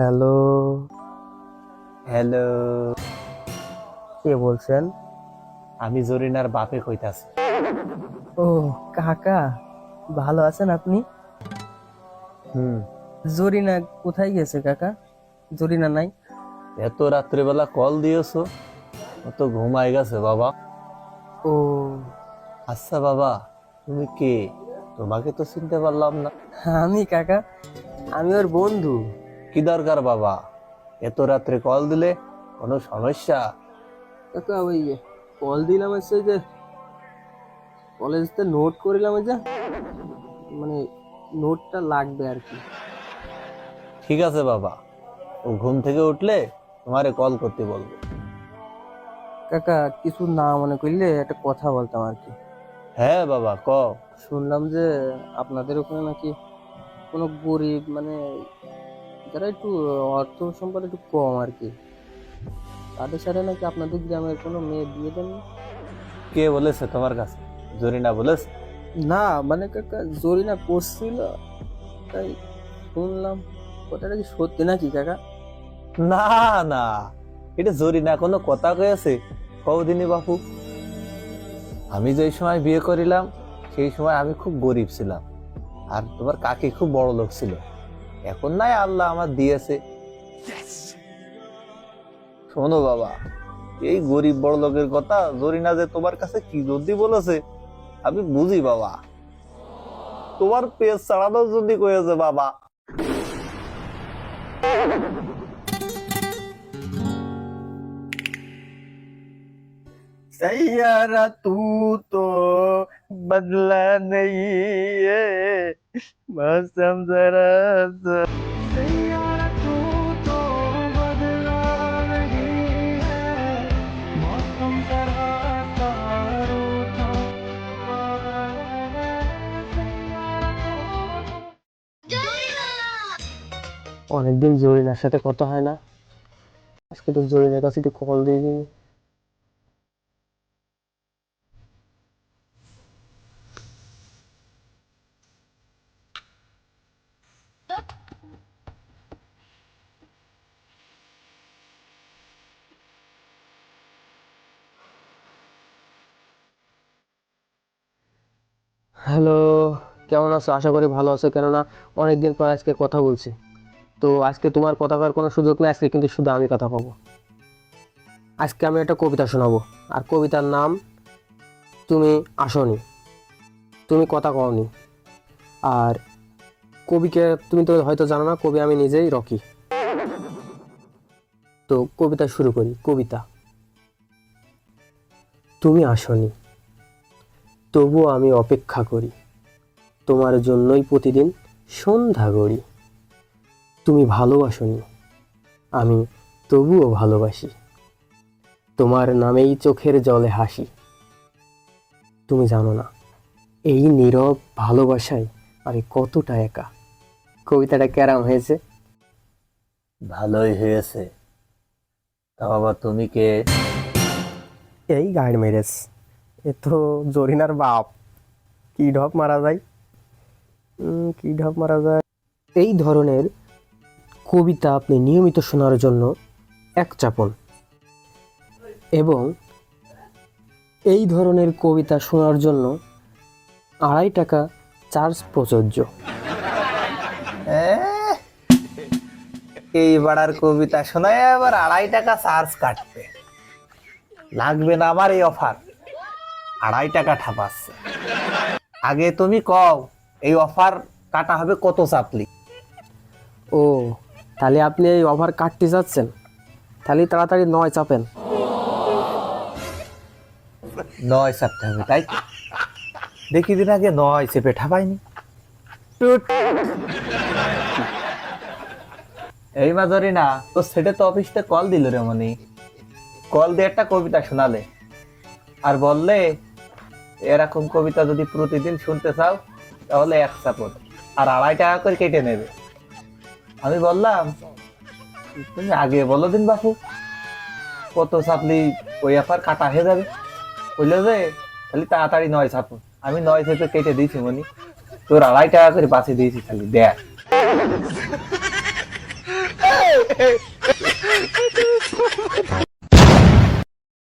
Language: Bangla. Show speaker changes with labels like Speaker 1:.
Speaker 1: হ্যালো।
Speaker 2: হ্যালো।
Speaker 1: কে বলছেন?
Speaker 2: আমি জরিনার বাপে কইতাছি।
Speaker 1: ও কাকা ভালো আছেন আপনি?
Speaker 2: হুম।
Speaker 1: জরিনা কোথায় গেছে কাকা? জরিনা নাই?
Speaker 2: এত রাত্রেবেলা কল দিয়েছ ও তো ঘুমাই গেছে বাবা।
Speaker 1: ও।
Speaker 2: আচ্ছা বাবা তুমি কে? তোমাকে তো চিনতে পারলাম না।
Speaker 1: আমি কাকা আমি ওর বন্ধু।
Speaker 2: কি দরকার বাবা? এত রাত্রে কল দিলে কোনো সমস্যা?
Speaker 1: কাকা ওই কল দিলাম হচ্ছে যে কলেজতে নোট করিলাম যে মানে নোটটা লাগবে আর কি।
Speaker 2: ঠিক আছে বাবা। ও ঘুম থেকে উঠলে তোমারে কল করতে বলব।
Speaker 1: কাকা কিছু না মনে করলে একটা কথা বলতাম আর কি।
Speaker 2: হ্যাঁ বাবা ক।
Speaker 1: শুনলাম যে আপনাদের ওখানে নাকি কোনো গরিব মানে যারা একটু অর্থ সম্পদ একটু কম আর কি তাদের সাথে নাকি আপনাদের গ্রামের কোনো মেয়ে বিয়ে দেন?
Speaker 2: কে বলেছে তোমার কাছে? জরিনা বলেছে?
Speaker 1: না মানে কাকা জরিনা করছিল তাই শুনলাম। কথাটা কি সত্যি নাকি কাকা?
Speaker 2: না না। এটা জরিনা কোনো কথা কয়েছে? কৌদিনী বাপু। আমি যেই সময় বিয়ে করিলাম সেই সময় আমি খুব গরিব ছিলাম। আর তোমার কাকি খুব বড় লোক ছিল। এখন নাই আল্লাহ আমার দিয়েছে শোনো বাবা এই গরিব বড় লোকের কথা জরিনা যে তোমার কাছে কি যদি বলেছে আমি বুঝি বাবা তোমার পেজ চালানোর জন্য কয়েছে বাবা
Speaker 1: सैयारा तू तो बदला नहीं है मौसम जरा सा सैयारा तू तो बदला नहीं है मौसम जरा सा रूठा অনেকদিন জরিনার সাথে কথা হয় না আজকে তো জরিনার কাছে একটু কল দিয়ে দিই হ্যালো, কেমন আছো? আশা করি ভালো আছো। কেননা অনেকদিন পর আজকে কথা বলছি। তো আজকে তোমার কথা করার কোনো সুযোগ নেই, আজকে কিন্তু শুধু আমি কথা পাবো আজকে আমি একটা কবিতা শোনাবো। আর কবিতার নাম তুমি আসনি। তুমি কথা কওনি। আর কবিকে তুমি তো হয়তো জানো না, কবি আমি নিজেই রকি। তো কবিতা শুরু করি। কবিতা। তুমি আসনি। তবুও আমি অপেক্ষা করি। তোমার জন্যই প্রতিদিন সন্ধ্যা গড়ি। তুমি ভালোবাসনি আমি তবুও ভালোবাসি। তোমার নামেই চোখের জলে হাসি। তুমি জানো না এই নীরব ভালোবাসায় আমি কতটা একা। কবিতাটা কেরাম হয়েছে?
Speaker 2: ভালোই হয়েছে। তা বাবা তুমি কে?
Speaker 1: এই গাইড মেরেজ এ তো জরিনার বাপ। কি ঢপ মারা যায়? কি ঢপ মারা যায়? এই ধরনের কবিতা আপনি নিয়মিত শোনার জন্য এক চাপন। এবং এই ধরনের কবিতা শোনার জন্য আড়াই টাকা চার্জ প্রযোজ্য।
Speaker 2: এই বাড়ার কবিতা শোনায় আবার আড়াই টাকা চার্জ কাটবে। লাগবে না আমার এই অফার। আড়াই টাকা ঠাপাচ্ছে আগে তুমি কও এই অফার কাটা হবে কত চাপলি?
Speaker 1: ও তাহলে আপনি এই অফার কাটতে যাচ্ছেন? তাহলে তাড়াতাড়ি নয় চাপেন।
Speaker 2: নয় চাপতে হবে তাই দেখি দিন আগে নয় চেপে ঠাপাইনি। এই মাজরি না তো সেটা তো অফিসতে কল দিল রে মনি। কল দিয়ে একটা কবিতা শোনালে। আর বললে এরকম কবিতা যদি প্রতিদিন শুনতে চাও, তাহলে এক সাপোর্ট। আর আড়াই টাকা করে কেটে নেবে। আমি বললাম, তুমি আগে বলো দিন বাপু, কত চাপলি ওই অফার কাটা হয়ে যাবে? বলল যে খালি তাড়াতাড়ি নয় ছাপো আমি নয় চেপে কেটে দিয়েছি মনি। তোর আড়াই টাকা করে বাঁচিয়ে দিয়েছি খালি, দেখ।